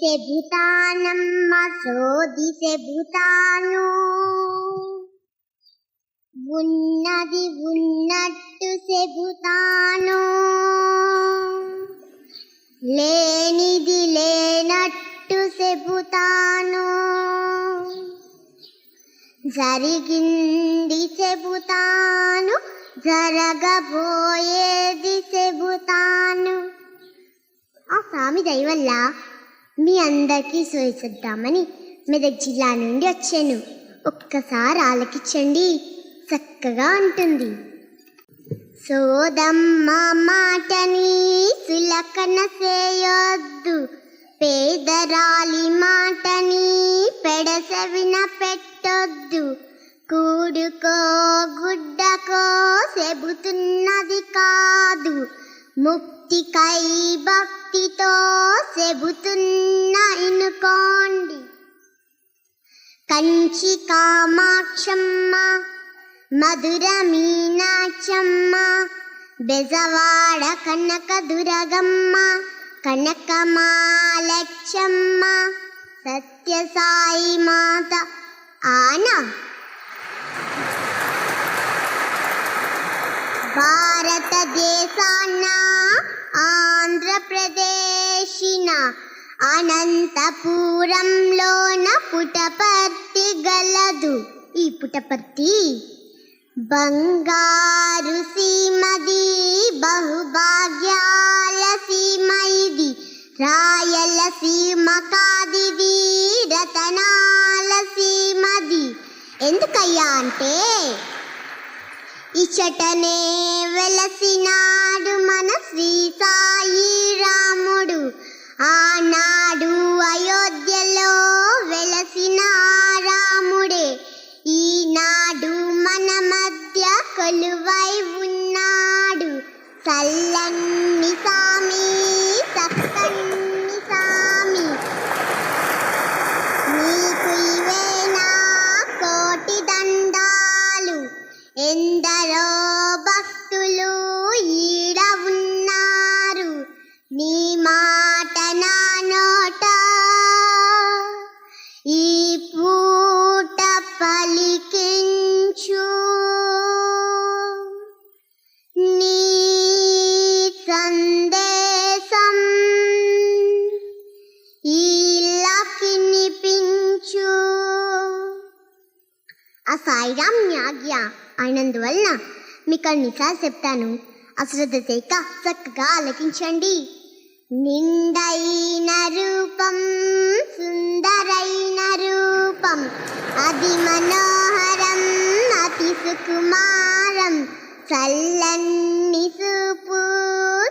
చెబుతానమ్మ సోది భూతాను ఉన్నది ఉన్నట్టు చెబుతాను లేనిది లేనట్టు చెబుతాను జరిగింది చెబుతాను జరగబోయేది చెబుతాను ఆ స్వామి దయవల్ల మీ అందరికీ సూచిద్దామని మెదక్ జిల్లా నుండి వచ్చాను. ఒక్కసారి ఆలకించండి. చక్కగా ఉంటుంది. సోదమ్మ మాటని సులకన చేయొద్దు. పేదరాలి మాటని పెడసవిన పెట్టొద్దు. కూడుకో గుడ్డకో చెబుతున్నది కాదు. ముక్తికై భక్తితో చెబుతున్న ఇనుకోండి కంచి కామాక్షమ్మ మధుర మీనాక్షమ్మ బెజవాడ కనక దురగమ్మ కనకమాలక్షమ్మ సత్యసాయి మాత. ఆనా. భారతదేశాన్న ఆంధ్రప్రదేశిన అనంతపురంలోన పుటపర్తి గలదు. ఈ పుటపర్తి బంగారు సీమది బహుభాగ్యాల సీమ ఇది రాయల సీమ కాదిది రతనాల సీమది. ఎందుకయ్యా అంటే ఇచ్చటనే వెలసినాడు మన శ్రీ సాయి రాముడు. ఆనాడు అయోధ్యలో వెలసిన రాముడే. ఈనాడు మన మధ్య కొలువై ఉన్నాడు. చల్లని వినిపించు. ఆ సాయిరామ్ ఆజ్ఞ అయినందువలన మీకు అన్నిసార్లు చెప్తాను. అశ్రద్ధ చేక చక్కగా ఆలకించండి. నిండైన రూపం సుందరైన రూపం అది మనోహరం అతి సుకుమారం చల్లన్ని చూపు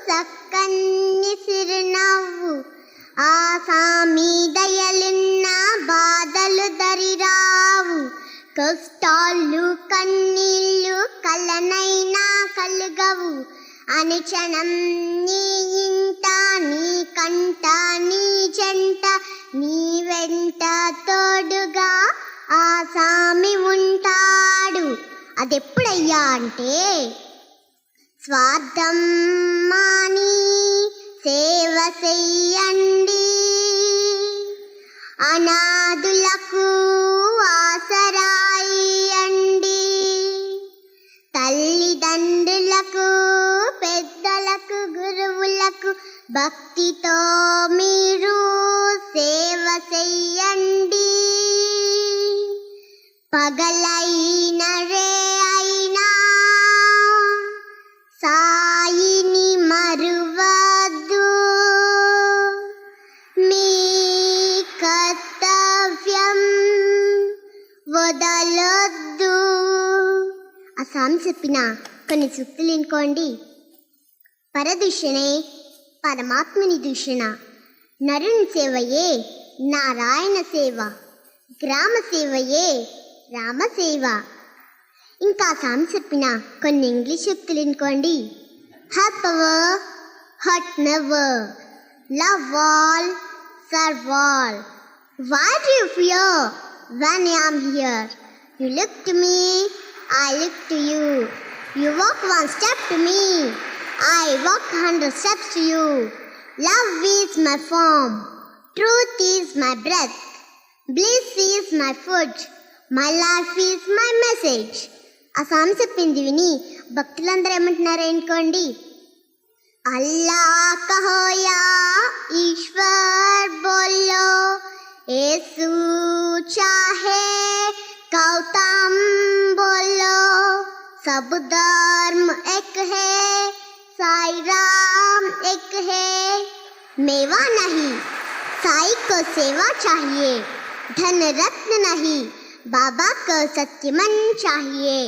చక్కన్ని సిరునవ్వు ఆ సామి దయలున్న బాధలు దరిరావు. కష్టాలు కన్నీళ్ళు కలనైనా కలుగవు. అనుచనం నీ ఇంట నీ కంట నీ చెంట నీ వెంట తోడుగా ఆ సామి ఉంటాడు. అదెప్పుడయ్యా అంటే స్వార్థం మా స్వామి చెప్పిన. కొన్ని సూక్తులు ఎన్నుకోండి పరదూషణే పరమాత్మని దూషణ. నరుని సేవయే నారాయణ సేవ. గ్రామ సేవయే రామ సేవ. ఇంకా స్వామి చెప్పిన కొన్ని ఇంగ్లీష్ సూక్తులు ఎన్నుకోండి have hut never love all serve all what you fear one am here you You look to I look to you. You walk one step to me, I walk hundred steps to you. Love is my form, Truth is my breath. Bliss is my food. My life is my message ఆ song చెప్పింది విని భక్తులందరూ ఏమంటున్నారు అనుకోండి అల్లా కహోయా ఈశ్వర్ బోల్లో యేసు सब धर्म एक है साई राम एक है मेवा नहीं साई को सेवा चाहिए धन रत्न नहीं बाबा को सत्य मन चाहिए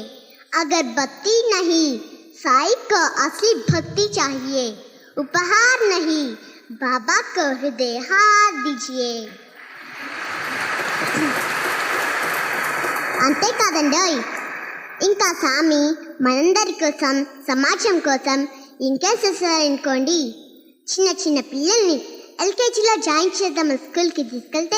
अगरबत्ती नहीं साई को असली भक्ति चाहिए उपहार नहीं बाबा को हृदय हाथ दीजिए అంతేకాదండోయ్ ఇంకా స్వామి మనందరి కోసం సమాజం కోసం ఇంకేం చేస్తారనుకోండి చిన్న చిన్న పిల్లల్ని ఎల్కేజీలో జాయిన్ చేద్దాం స్కూల్కి తీసుకెళ్తే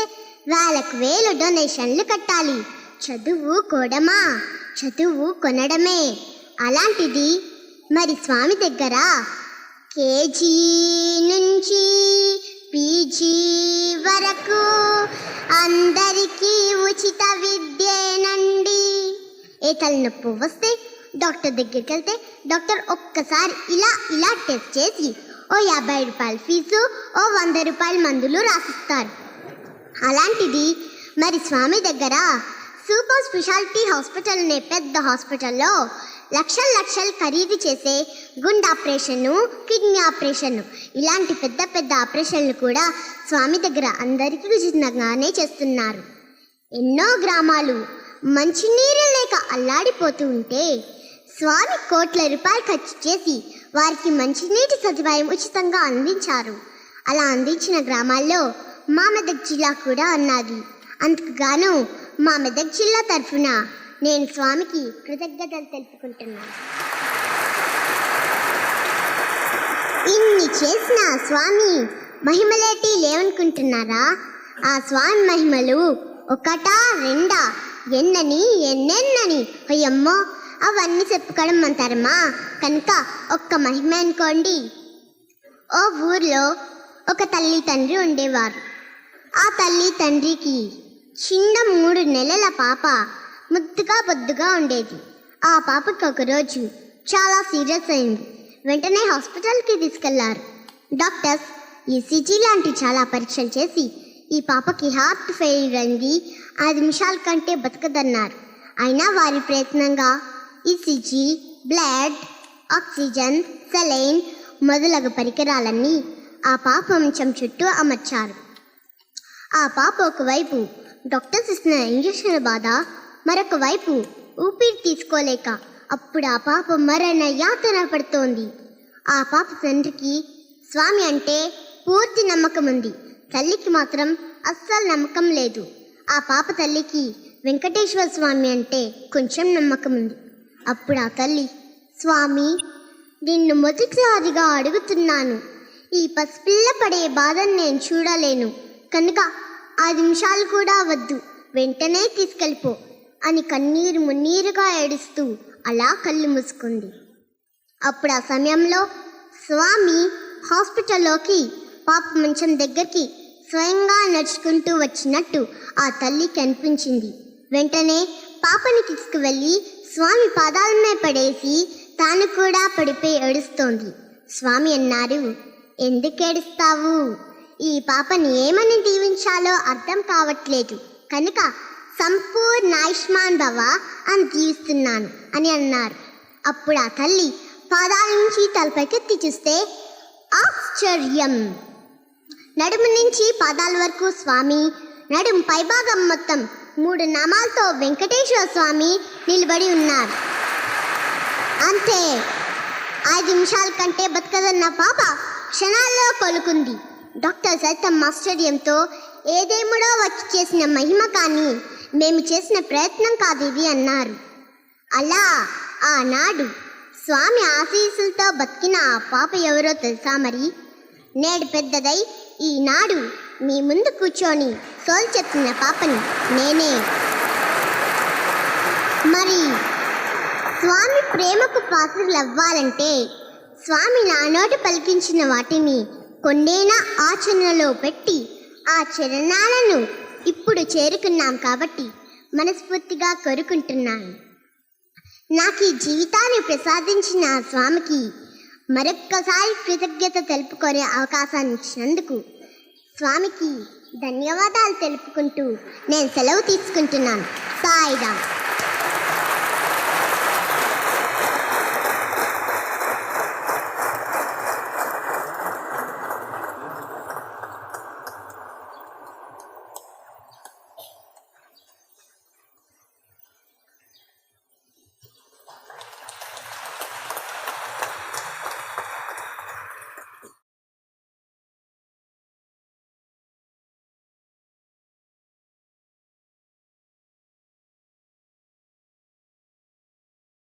వాళ్ళకు వేలు డొనేషన్లు కట్టాలి. చదువు కూడమా? చదువు కొనడమే. అలాంటిది మరి స్వామి దగ్గర కేజీ నుంచి పీజీ వరకు అందరికీ ఉచిత విద్య ఏ తలనొప్పి వస్తే డాక్టర్ దగ్గరికి వెళ్తే డాక్టర్ ఒక్కసారి ఇలా ఇలా టెస్ట్ చేసి ఓ యాభై రూపాయల ఫీజు ఓ వంద రూపాయల మందులు రాసిస్తారు. అలాంటిది మరి స్వామి దగ్గర సూపర్ స్పెషాలిటీ హాస్పిటల్ అనే పెద్ద హాస్పిటల్లో లక్షల లక్షలు ఖరీదు చేసే గుండె ఆపరేషన్ను కిడ్నీ ఆపరేషన్ ఇలాంటి పెద్ద పెద్ద ఆపరేషన్లు కూడా స్వామి దగ్గర అందరికీ ఉచితంగానే చేస్తున్నారు. ఎన్నో గ్రామాలు మంచినీరు లేక అల్లాడిపోతూ ఉంటే స్వామి కోట్ల రూపాయలు ఖర్చు చేసి వారికి మంచినీటి సదుపాయం ఉచితంగా అందించారు. అలా అందించిన గ్రామాల్లో మా మెదక్ జిల్లా కూడా అన్నది. అందుకు గాను మా మెదక్ జిల్లా తరఫున నేను స్వామికి కృతజ్ఞతలు తెలుపుకుంటున్నాను ఇన్ని చేసిన స్వామి మహిమలేటి లేవనుకుంటున్నారా? ఆ స్వామి మహిమలు ఒకటా రెండా? ఎన్నని ఎన్నెన్నని. అయ్యమ్మో అవన్నీ చెప్పుకోవడం అంటారమ్మా. కనుక ఒక్క మహిమ అనుకోండి. ఓ ఊర్లో ఒక తల్లి తండ్రి ఉండేవారు. ఆ తల్లి తండ్రికి చిన్న మూడు నెలల పాప ముద్దుగా బొద్దుగా ఉండేది. ఆ పాపకి ఒకరోజు చాలా సీరియస్ అయింది. వెంటనే హాస్పిటల్కి తీసుకెళ్ళారు. డాక్టర్స్ ఈసీజీ లాంటి చాలా పరీక్షలు చేసి ఈ పాపకి హార్ట్ ఫెయిల్యూర్ అయింది. ఐదు నిమిషాల కంటే బతకదన్నారు. అయినా వారి ప్రయత్నంగా ఈసీజీ బ్లడ్ ఆక్సిజన్ సెలైన్ మొదలగు పరికరాలన్నీ ఆ పాప మంచం చుట్టూ అమర్చారు. ఆ పాప ఒకవైపు డాక్టర్స్ ఇస్తున్న ఇంజక్షన్ల బాధ మరొక వైపు ఊపిరి తీసుకోలేక అప్పుడు ఆ పాప మరణ యాతన పడుతోంది. ఆ పాప తండ్రికి స్వామి అంటే పూర్తి నమ్మకం ఉంది తల్లికి మాత్రం అస్సలు నమ్మకం లేదు. ఆ పాప తల్లికి వెంకటేశ్వర స్వామి అంటే కొంచెం నమ్మకం ఉంది. అప్పుడు ఆ తల్లి స్వామి నిన్ను మొదటిసారిగా అడుగుతున్నాను. ఈ పసిపిల్ల పడే బాధను నేను చూడలేను. కనుక ఆ నిమిషాలు కూడా వద్దు. వెంటనే తీసుకెళ్ళిపో అని కన్నీరు మున్నీరుగా ఏడుస్తూ అలా కళ్ళు మూసుకుంది. అప్పుడు ఆ సమయంలో స్వామి హాస్పిటల్లోకి పాప మంచం దగ్గరికి స్వయంగా నడుచుకుంటూ వచ్చినట్టు ఆ తల్లికి అనిపించింది వెంటనే పాపని తీసుకువెళ్ళి స్వామి పాదాలమే పడేసి తాను కూడా పడిపోయి ఏడుస్తోంది. స్వామి అన్నారు ఎందుకేడుస్తావు ఈ పాపని ఏమని దీవించాలో అర్థం కావట్లేదు. కనుక సంపూర్ణ ఆయుష్మాన్ భవ అని దీవిస్తున్నాను అని అన్నారు. అప్పుడు ఆ తల్లి పాదాల నుంచి తలపైకెత్తి చూస్తే ఆశ్చర్యం! నడుము నుంచి పాదాల వరకు స్వామి. నడుము పైభాగం మొత్తం మూడు నామాలతో వెంకటేశ్వర స్వామి నిలబడి ఉన్నారు. అంతే ఐదు నిమిషాల కంటే బతకదన్న పాప క్షణాల్లో కొలుకుంది డాక్టర్ సైతం ఆశ్చర్యంతో ఏదేముడో వచ్చి చేసిన మహిమ కానీ మేము చేసిన ప్రయత్నం కాదు ఇది అన్నారు. అలా ఆనాడు స్వామి ఆశీస్సులతో బతికిన ఆ పాప ఎవరో తెలుసా మరి? నేడు పెద్దదై ఈనాడు మీ ముందు కూర్చొని సోల్చెత్తిన పాపని నేనే. మరి స్వామి ప్రేమకు పాత్రలు అవ్వాలంటే స్వామి నానోటి పలికించిన వాటిని కొండేనా ఆచరణలో పెట్టి ఆ చరణాలను ఇప్పుడు చేరుకున్నాం కాబట్టి మనస్ఫూర్తిగా కోరుకుంటున్నాను. నాకు ఈ జీవితాన్ని ప్రసాదించిన స్వామికి మరొక్కసారి కృతజ్ఞత తెలుపుకునే అవకాశాన్ని ఇచ్చినందుకు స్వామికి ధన్యవాదాలు తెలుపుకుంటూ నేను సెలవు తీసుకుంటున్నాను. సాయిరామ్.